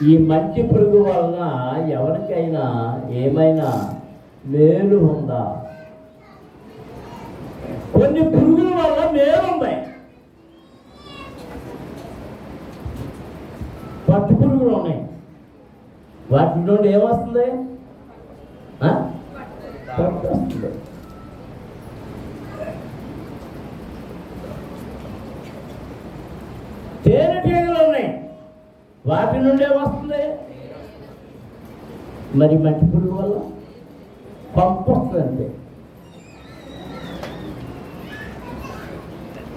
ఈ మంచి పురుగు వలన ఎవరికైనా ఏమైనా మేలు ఉందా? కొన్ని పురుగుల వల్ల మేలు ఉన్నాయి పట్టు పురుగులు ఉన్నాయి. వాటి నుండి ఏమొస్తుంది? పట్టు వస్తుంది. తేనెటీగలు ఉన్నాయి. వాటి నుండే వస్తుంది మరి మట్టి పురుగు వల్ల పంపు వస్తుంది అంతే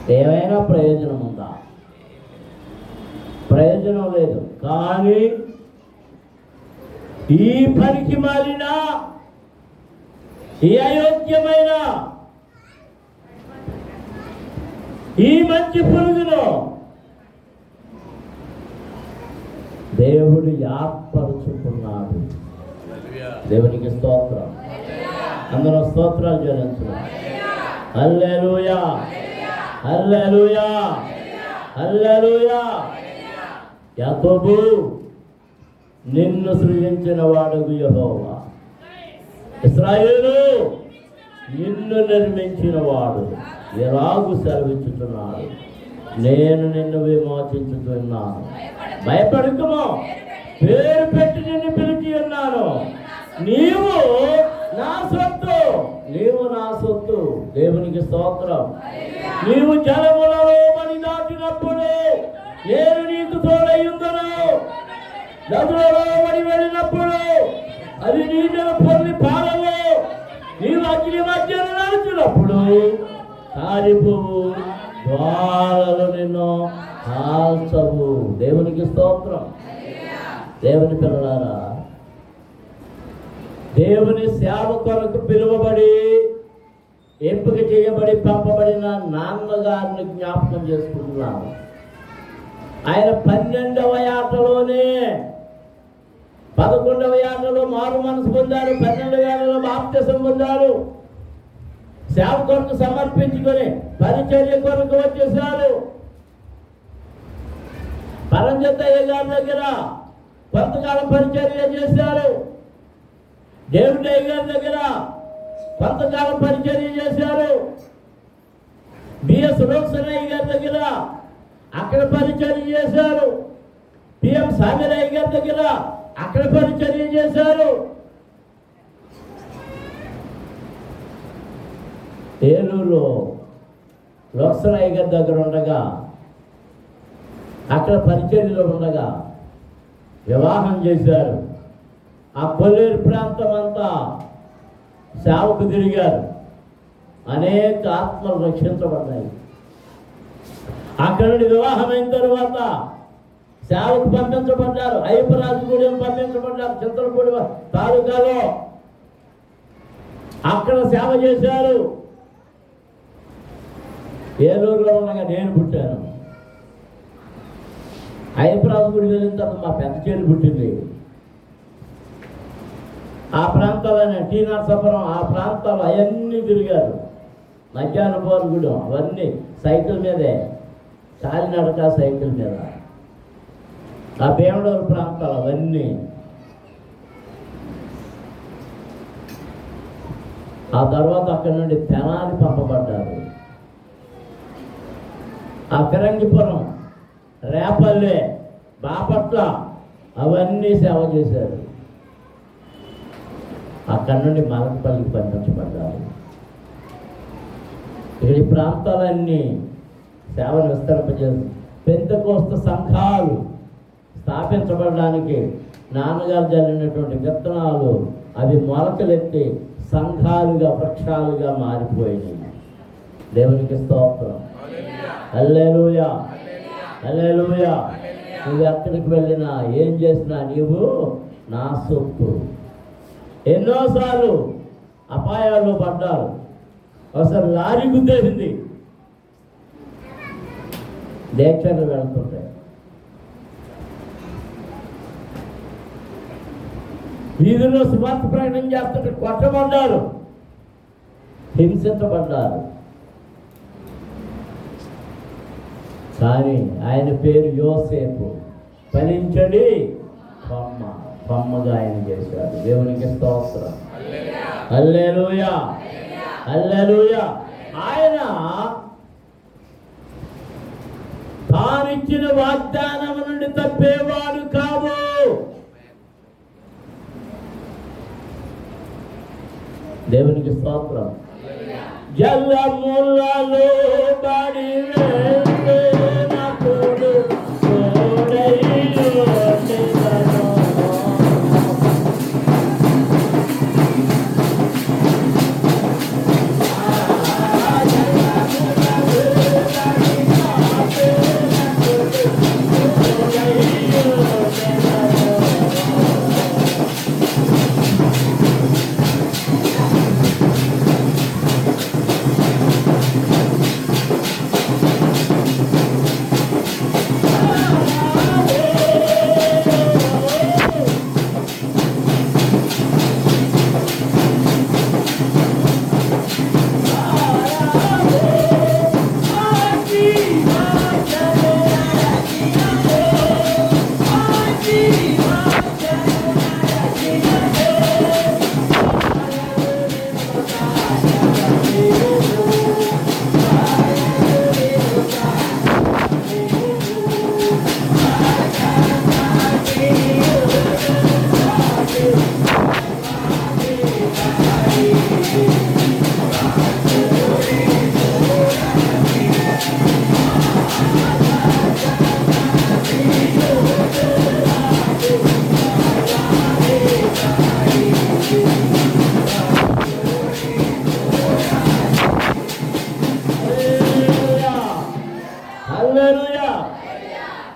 ఏమైనా ప్రయోజనం ఉందా? ప్రయోజనం లేదు. కానీ ఈ పనికి మారిన ఈ అయోగ్యమైన ఈ మంచి పురుగును దేవుడు ఏర్పరుచుకున్నాడు. దేవునికి స్తోత్రం. అందరూ స్తోత్రాలు చెల్లించున్నాం హల్లెలూయా. హల్లెలూయా. హల్లెలూయా. యాకోబు నిన్ను సృజించిన వాడుగు యహోవా. ఇస్రాయేలు నిన్ను నిర్మించిన వాడు ఎలాగు సెలవిచ్చుతున్నాడు. నేను నిన్ను విమోచించుతున్నాను. భయపడుకుమో. పేరు పెట్టి నిన్ను పిలిచి ఉన్నాను. నీవు నా సొత్తు. నీవు నా సొత్తు. దేవునికి స్తోత్రం. నీవు జలములలో మని దాటినప్పుడు నేను నీకు తోడయ్యుందను నదులలో మని వెళ్ళినప్పుడు అది నీటిని పొంది పారవు నీవు అగ్ని మధ్యన నడిచినప్పుడు తారిపు ద్వారాలు నిన్ను కాల్చవు. దేవునికి స్తోత్రం. దేవుని పిల్లలారా దేవుని సేవ కొరకు పిలువబడి ఎంపిక చేయబడి పంపబడిన నాన్నగారిని జ్ఞాపకం చేసుకుంటున్నాను. ఆయన పన్నెండవ యాటలోనే పదకొండవ యాటలో మారు మనసు పొందారు పన్నెండవ ఏటలో బాప్తిసం పొందారు. సేవ కొరకు సమర్పించుకొని పరిచర్య కొరకు వచ్చేసారు పరంజతయ్య గారి దగ్గర కొంతకాలం పరిచర్య చేశారు. దేవుడయ్య గారి దగ్గర కొంతకాలం పరిచర్య చేశారు. బిఎస్ రోక్సనయ్య గారి దగ్గర అక్కడ పరిచర్య చేశారు. పిఎం సాగరయ్య గారి దగ్గర అక్కడ పరిచర్య చేశారు. ఏలూరులో లోక్సరాయ్ గారి దగ్గర ఉండగా అక్కడ పరిచర్యలో ఉండగా వివాహం చేశారు. ఆ ప్రాంతం అంతా సేవకు తిరిగారు. అనేక ఆత్మలు రక్షించబడ్డాయి. అక్కడ నుండి వివాహం తర్వాత సేవకు పంపించబడ్డారు. అయ్యప్పరాజుగూడెం పంపించబడ్డారు. చిత్రపూడి తాలూకాలో అక్కడ సేవ చేశారు. ఏలూరులో ఉండగా నేను పుట్టాను. అయ్యప్పరాజు గుడి వెళ్ళిన తర్వాత మా పెద్ద చేరు పుట్టింది. ఆ ప్రాంతాలనే టీ నరసాపురం ఆ ప్రాంతాలు అవన్నీ తిరిగారు. మధ్యాహ్న గూడెం అవన్నీ సైకిల్ మీదే కాలినడక సైకిల్ మీద. ఆ భీమడూరు ప్రాంతాలు అవన్నీ. ఆ తర్వాత అక్కడి నుండి తెనాలి పంపబడ్డారు. ఆ ఫిరంగిపురం రేపల్లె బాపట్ల అవన్నీ సేవ చేశారు. అక్కడి నుండి మలకపల్లికి పంపించబడ్డారు. ఇక్కడ ఈ ప్రాంతాలన్నీ సేవలు విస్తరింపజేసి పెంతకోస్త సంఘాలు స్థాపించబడడానికి నాన్నగారు జరిగినటువంటి విత్తనాలు అవి మొలకలెత్తి సంఘాలుగా వృక్షాలుగా మారిపోయినాయి. దేవునికి స్తోత్రం. హల్లెలూయా. హల్లెలూయా. నువ్వు ఎక్కడికి వెళ్ళినా ఏం చేసినా నీవు నా సొత్తు. ఎన్నోసార్లు అపాయాల్లో పడ్డారు. ఒకసారి లారీ గుద్దేసింది. దేక్షలు వెళ్తుంటాయి. వీధిలో సువార్త ప్రయాణం చేస్తుంటే కొట్టబడ్డారు. హింసించబడ్డారు. కానీ ఆయన పేరు యోసేపు. ఫలించడి. కొమ్మ కొమ్మగా ఆయన చేశాడు దేవునికి స్తోత్రం. హల్లెలూయా. హల్లెలూయా. ఆయన తానిచ్చిన వాగ్దానం నుండి తప్పేవాడు కాదు. దేవునికి స్తోత్రం. జల్లములలో బడి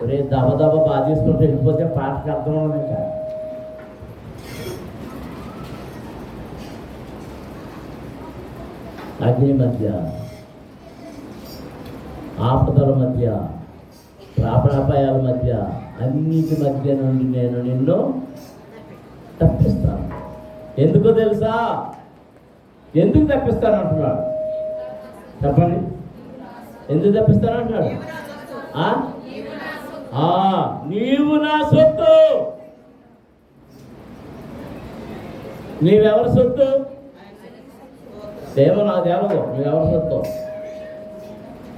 ఒరే దబ దబ బాధేసుకుంటూ వెళ్ళిపోతే పాటకి అర్థం ఉండదు ఇంకా. అగ్ని మధ్య ఆపదల మధ్య ప్రాపణాపాయాల మధ్య అన్నిటి మధ్య నుండి నేను నిన్ను తప్పిస్తాను. ఎందుకో తెలుసా? ఎందుకు తప్పిస్తాను అంటున్నాడు? చెప్పండి. ఎందుకు తప్పిస్తాను అంటున్నాడు? నీవు నా సొత్తు. నీవెవరి సొత్తు? దేవ నా దేవదు నువ్వెవరి సొత్తు?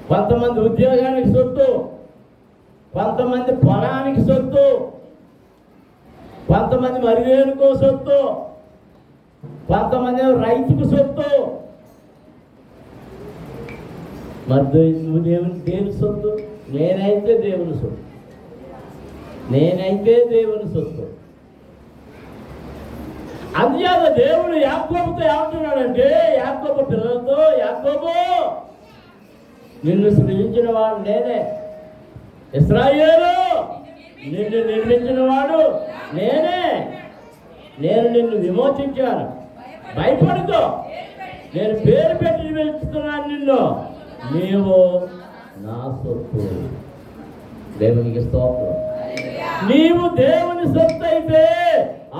కొంతమంది ఉద్యోగానికి సొత్తు. కొంతమంది పొలానికి సొత్తు. కొంతమంది మరివేనుకో సొత్తు. కొంతమంది రైతుకు సొత్తు. మరి నువ్వు దేవుని దేవుని సొత్తు? నేనైతే దేవుని సొత్తు. నేనైతే దేవుని సొత్తు. అందుచేత దేవుడు యాకోబుతో ఏమంటున్నాడంటే యాకోబు పిల్లలతో యాకోబు నిన్ను సృజించిన వాడు నేనే. ఇస్రాయేలు నిన్ను నిర్మించిన వాడు నేనే. నేను నిన్ను విమోచించాను. భయపడుకో. నేను పేరు పెట్టి పిలుస్తున్నాను నిన్ను. నీవు నా సొత్తు దేవునికి స్తోత్రం. నీవు దేవుని సొత్తు అయితే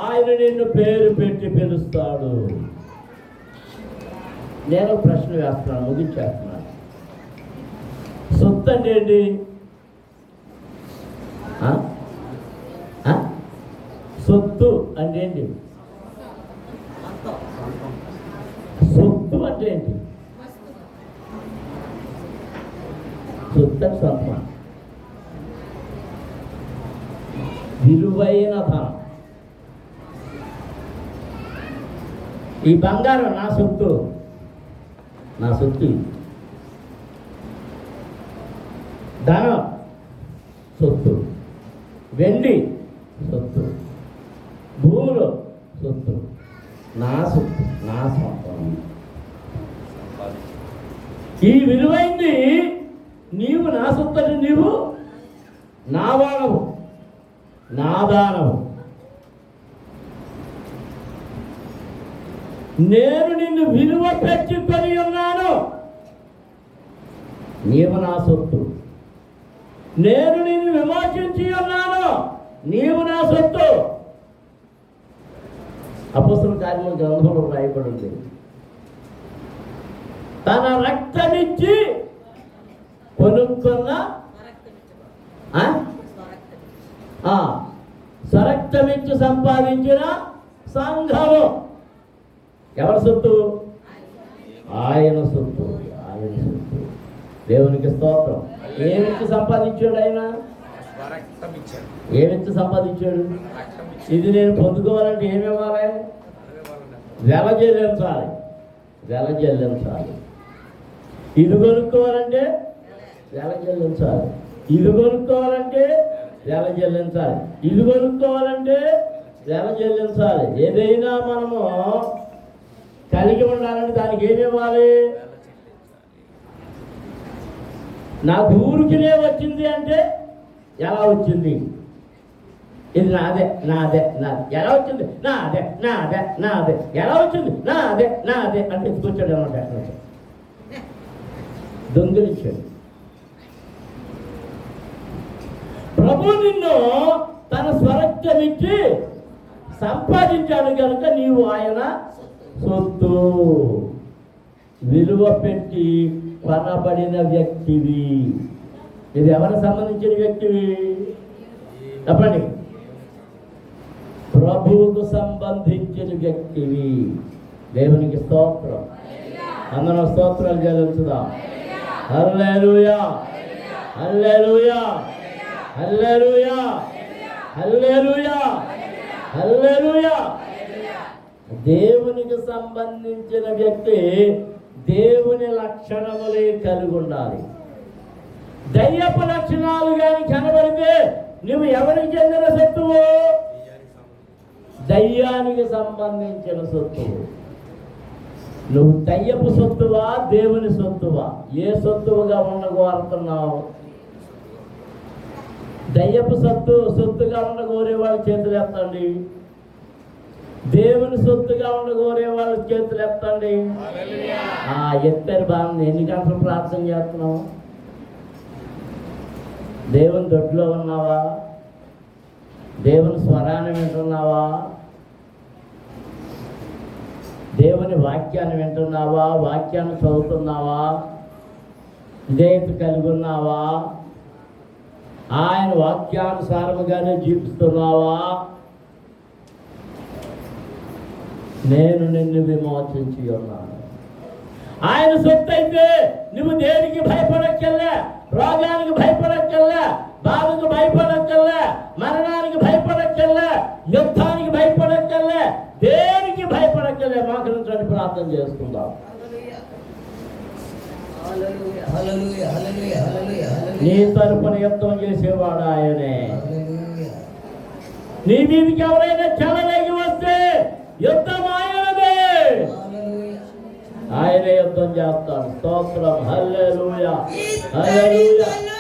ఆయన నిన్ను పేరు పెట్టి పిలుస్తాడు. నేను ప్రశ్న వేస్తున్నాను ముగించేస్తున్నాను. సొత్తు అంటే ఏంటి? సొత్తు అంటే ఏంటి సొత్తు అంటే ఏంటి సొత్తు అంటే విలువైన ధనం. ఈ బంగారం నా సొత్తు. నా సొత్తు ధనం సొత్తు. వెండి సొత్తు భూములు సొత్తు నా సొత్తు నా సొంతం ఈ విలువైంది నీవు నా సొత్తని నీవు నా నా దానము నేను నిన్ను విలువ పెట్టుకొని ఉన్నాను. నీవు నా సొత్తు. నేను నిన్ను విమోచించి ఉన్నాను. నీవు నా సొత్తు. అపస్తుల కార్యంలో గ్రంథంలో రాయబడింది తన రక్తమిచ్చి కొనుక్కున్న ఆ? సంపాదించిన సంఘము. ఎవరి సొత్తు? ఆయన సొత్తు. ఆయన సొత్తు. దేవునికి స్తోత్రం. ఏమిచ్చి సంపాదించాడు ఆయన? ఏమిచ్చి సంపాదించాడు? ఇది నేను పొందుకోవాలంటే ఏమి ఇవ్వాలి? వెల చెల్లించాలి. వెల చెల్లించాలి. ఇది కొనుక్కోవాలంటే? వెల చెల్లించాలి. ఇది కొనుక్కోవాలంటే వెల చెల్లించాలి ఇది కొనుక్కోవాలంటే వెల చెల్లించాలి ఏదైనా మనము కలిగి ఉండాలంటే దానికి ఏమి ఇవ్వాలి? నాకు ఊరికినే వచ్చింది అంటే ఎలా వచ్చింది? ఇది నాదే నాదే నాదే. ఎలా వచ్చింది? నాదే నాదే నాదే. ఎలా వచ్చింది? నాదే నాదే. అంటే ఎత్తుకొచ్చాడు అనమాట అక్కడ ప్రభు నిన్ను తన స్వరక్తమిచ్చి సంపాదించాడు కనుక నీవు ఆయన సొత్తు. విలువ పెట్టి కొనబడిన వ్యక్తివి. ఇది ఎవరికి సంబంధించిన వ్యక్తివి? చెప్పండి. ప్రభువుకు సంబంధించిన వ్యక్తివి. దేవునికి స్తోత్రం. అందరం స్తోత్రాలు చెల్లించుదాం. హల్లెలూయా. హల్లెలూయా. హల్లెలూయా. హల్లెలూయా. హల్లెలూయా. దేవునికి సంబంధించిన వ్యక్తి దేవుని లక్షణములే కలిగి ఉండాలి దయ్యపు లక్షణాలు కానీ కనబడితే నువ్వు ఎవరికి చెందిన సత్తువు? దయ్యానికి దయ్యానికి సంబంధించిన సొత్తువు. నువ్వు దయ్యపు సొత్తువా దేవుని సొత్తువా? ఏ సొత్తువుగా ఉండగోరుతున్నావు దయ్యపు సొత్తు సొత్తుగా ఉండగోరే వాళ్ళ చేతులు ఎత్తండి. దేవుని సొత్తుగా ఉండగోరే వాళ్ళ చేతులు ఎత్తండి. ఆ ఎత్తారు బాగుంది ఎన్ని గంటలు ప్రార్థన చేస్తున్నావు? దేవుని దొడ్లో ఉన్నావా? దేవుని స్వరాన్ని వింటున్నావా? దేవుని వాక్యాన్ని వింటున్నావా? వాక్యాన్ని చదువుతున్నావా? విధేయత కలిగి ఉన్నావా? ఆయన వాక్యానుసారముగానే జీవిస్తున్నావా? నేను నిన్ను విమోచించి ఉన్నాను ఆయన సొత్తు అయితే నువ్వు దేనికి భయపడక్కల్లా రోగానికి భయపడక్కల్లా బాధకు భయపడక్కల్లా మరణానికి భయపడక్కల్లా యుద్ధానికి భయపడక్కల్లా దేనికి భయపడక్కర్లే? మాకు ప్రార్థన చేసుకుందాం హల్లెలూయా హల్లెలూయా హల్లెలూయా హల్లెలూయా నీ తరపున యుద్ధం చేసేవాడు ఆయనే. నీ మీదకి ఎవరైనా చెలరేగి వస్తే యుద్ధం ఆయనదే. ఆయనే యుద్ధం చేస్తాడు. స్తోత్రం. హల్లెలూయా. హల్లెలూయా.